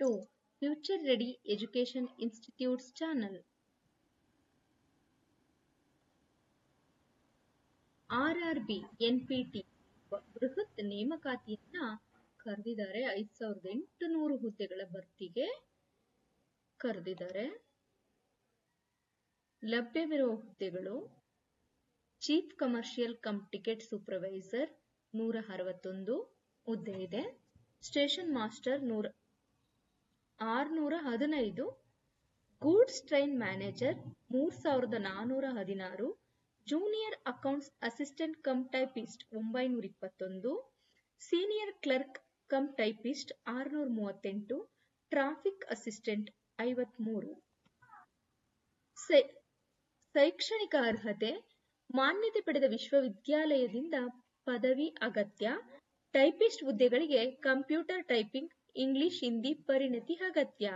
to future ready education institutes channel R R B N P T ಬೃಹತ್ ನೇಮಕಾತಿಯನ್ನ ಕರೆದಿದ್ದಾರೆ ಐದ್ ಸಾವಿರದ ಎಂಟು ನೂರು ಹುದ್ದೆಗಳ ಭರ್ತಿಗೆ ಕರೆದಿದ್ದಾರೆ ಲಭ್ಯವಿರುವ ಹುದ್ದೆಗಳು chief commercial cum ticket supervisor ನೂರ ಅರವತ್ತೊಂದು ಹುದ್ದೆ ಇದೆ. ಸ್ಟೇಷನ್ ಮಾಸ್ಟರ್ ನೂರ ಆರ್ನೂರ ಹದಿನೈದು ಗೂಡ್ಸ್ ಟ್ರೈನ್ ಮ್ಯಾನೇಜರ್ ಮೂರ್ ಸಾವಿರದ ನಾನೂರ ಹದಿನಾರು junior accounts assistant cum typist ಒಂಬೈನೂರ ಇಪ್ಪತ್ತೊಂದು ಸೀನಿಯರ್ ಕ್ಲರ್ಕ್ ಕಮ್ ಟೈಪಿಸ್ಟ್ ಆರುನೂರ ಮೂವತ್ತೆಂಟು ಟ್ರಾಫಿಕ್ ಅಸಿಸ್ಟೆಂಟ್ ಐವತ್ಮೂರು. ಶೈಕ್ಷಣಿಕ ಅರ್ಹತೆ, ಮಾನ್ಯತೆ ಪಡೆದ ವಿಶ್ವವಿದ್ಯಾಲಯದಿಂದ ಪದವಿ ಅಗತ್ಯ. ಟೈಪಿಸ್ಟ್ ಹುದ್ದೆಗಳಿಗೆ ಕಂಪ್ಯೂಟರ್ ಟೈಪಿಂಗ್ ಇಂಗ್ಲಿಷ್, ಹಿಂದಿ ಪರಿಣತಿ ಅಗತ್ಯ.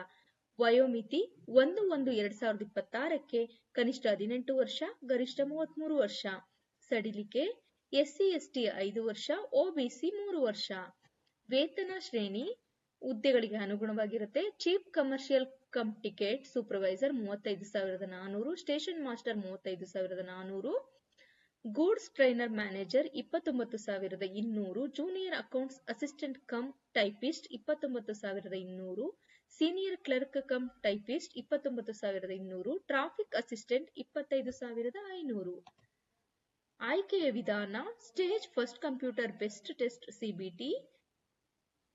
ವಯೋಮಿತಿ ಒಂದು ಒಂದು ಎರಡ್ ಸಾವಿರದ ಇಪ್ಪತ್ತಾರಕ್ಕೆ ಕನಿಷ್ಠ ಹದಿನೆಂಟು ವರ್ಷ, ಗರಿಷ್ಠ ಮೂವತ್ಮೂರು ವರ್ಷ. ಸಡಿಲಿಕೆ, ಎಸ್ಸಿ, ಎಸ್ಟಿ ಐದು ವರ್ಷ, ಒಬಿಸಿ ಮೂರು ವರ್ಷ. ವೇತನ ಶ್ರೇಣಿ, ಹುದ್ದೆಗಳಿಗೆ ಅನುಗುಣವಾಗಿರುತ್ತೆ. Chief commercial cum ticket supervisor ಮೂವತ್ತೈದು ಸಾವಿರದ ನಾನೂರು, ಸ್ಟೇಷನ್ ಮಾಸ್ಟರ್ ಮೂವತ್ತೈದು ಸಾವಿರದ ನಾನೂರು. ಗೂಡ್ಸ್ ಟ್ರೈನರ್ ಮ್ಯಾನೇಜರ್ ಇಪ್ಪತ್ತೊಂಬತ್ತು ಸಾವಿರದ ಇನ್ನೂರು, junior accounts assistant cum typist ಇಪ್ಪತ್ತೊಂಬತ್ತು ಸಾವಿರದ ಇನ್ನೂರು, ಸೀನಿಯರ್ ಕ್ಲರ್ಕ್ ಕಮ್ ಟೈಪಿಸ್ಟ್ ಇಪ್ಪತ್ತೊಂಬತ್ತು ಸಾವಿರದ ಇನ್ನೂರು, ಟ್ರಾಫಿಕ್ ಅಸಿಸ್ಟೆಂಟ್ ಇಪ್ಪತ್ತೈದು ಸಾವಿರದ ಐನೂರು. ಆಯ್ಕೆಯ ವಿಧಾನ, stage first computer based test CBT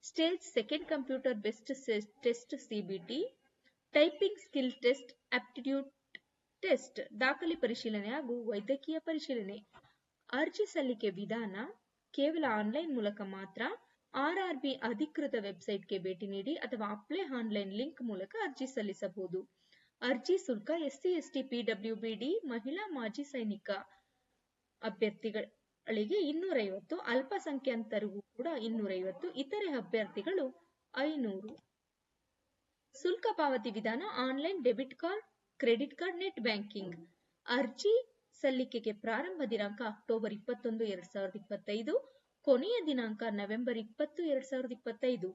stage second computer based test CBT typing skill test, aptitude test, ದಾಖಲೆ ಪರಿಶೀಲನೆ ಹಾಗೂ ವೈದ್ಯಕೀಯ ಪರಿಶೀಲನೆ. ಅರ್ಜಿ ಸಲ್ಲಿಕೆ ವಿಧಾನ ಕೇವಲ ಆನ್ಲೈನ್ ಮೂಲಕ ಮಾತ್ರ, ಆರ್ಆರ್ಬಿ ಅಧಿಕೃತ ವೆಬ್ಸೈಟ್ಗೆ ಭೇಟಿ ನೀಡಿ ಅಥವಾ ಅಪ್ಲೈ ಆನ್ಲೈನ್ ಲಿಂಕ್ ಮೂಲಕ ಅರ್ಜಿ ಸಲ್ಲಿಸಬಹುದು. ಅರ್ಜಿ ಶುಲ್ಕ ಎಸ್ಸಿ, ಎಸ್ಟಿ, ಪಿಡಬ್ಲ್ಯೂಬಿಡಿ, ಮಹಿಳಾ, ಮಾಜಿ ಸೈನಿಕ ಅಭ್ಯರ್ಥಿಗಳಿಗೆ ಇನ್ನೂರೈವತ್ತು, ಅಲ್ಪಸಂಖ್ಯಾತರಿಗೂ ಕೂಡ ಇನ್ನೂರೈವತ್ತು, ಇತರೆ ಅಭ್ಯರ್ಥಿಗಳು ಐನೂರು. ಶುಲ್ಕ ಪಾವತಿ ವಿಧಾನ online debit card credit card net banking. ಅರ್ಜಿ ಸಲ್ಲಿಕೆಗೆ ಪ್ರಾರಂಭ ದಿನಾಂಕ ಅಕ್ಟೋಬರ್ ಇಪ್ಪತ್ತೊಂದು, ಎರಡ್ ಸಾವಿರದ ಇಪ್ಪತ್ತೈದು. ಕೊನೆಯ ದಿನಾಂಕ ನವೆಂಬರ್ ಇಪ್ಪತ್ತು, ಎರಡ್ ಸಾವಿರದ ಇಪ್ಪತ್ತೈದು.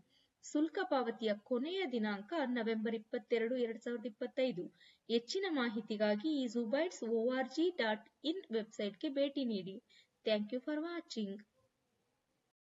ಶುಲ್ಕ ಪಾವತಿಯ ಕೊನೆಯ ದಿನಾಂಕ ನವೆಂಬರ್ ಇಪ್ಪತ್ತೆರಡು, ಎರಡ್ ಸಾವಿರದ ಇಪ್ಪತ್ತೈದು. ಹೆಚ್ಚಿನ ಮಾಹಿತಿಗಾಗಿ ಈ ಜುಬೈಟ್ಸ್ ಓಆರ್ಜಿ ಡಾಟ್ ಇನ್ ವೆಬ್ಸೈಟ್ಗೆ ಭೇಟಿ ನೀಡಿ. Thank you for watching.